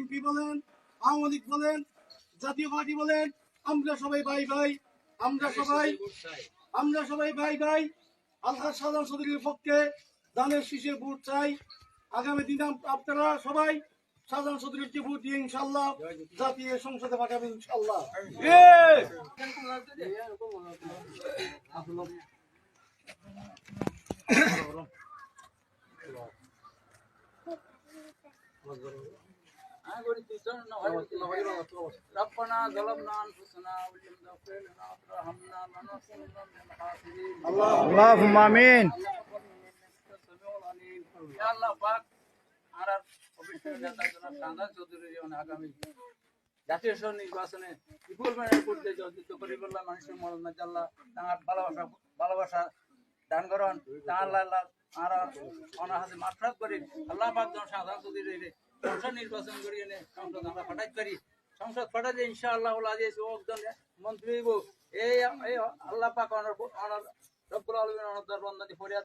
BNP বলেন, আওয়ামী লীগ বলেন, জাতীয় পার্টি বলেন, আমরা সবাই ভাই ভাই, আমরা সবাই আমরা সবাই ভাই ভাই আলহাজ সাধারণ সদরের পক্ষে দানের শীষে ভোট চাই। আগামী দিনে আপনারা সবাই সাধারণ সদরকে ভোট দিয়ে ইনশাল্লাহ জাতীয় সংসদে পাঠাবেন ইনশাল্লাহ ربنا ظلمنا انفسنا وان لم تغفر لنا وترحمنا لنكونن من الخاسرين اللهم امين আল্লাহ পাক আর আর অফিসের নেতা জনাব শাহজাহান চৌধুরী যেমন আগামী জাতীয় সংসদ নির্বাচনে বিপুল মানে করতে জর্জিত করি বললাম মানুষের মরণ না আল্লাহ তাহার ভালোবাসা ভালোবাসা দান করন তাহার আল্লাহ আর অনাহাসে মাফরাত করি আল্লাহ পাক যেন শাহজাহান চৌধুরী সংসদ নির্বাচন করি এনে সংসদ আমরা ফাটাইতে পারি সংসদ ফাটাইলে ইনশাআল্লাহ আজিজ ও একজন মন্ত্রী। এই আল্লাহ পাক অনার অনার রব্বুল আলমিন অনার দরবান্দানি ফরিয়াদ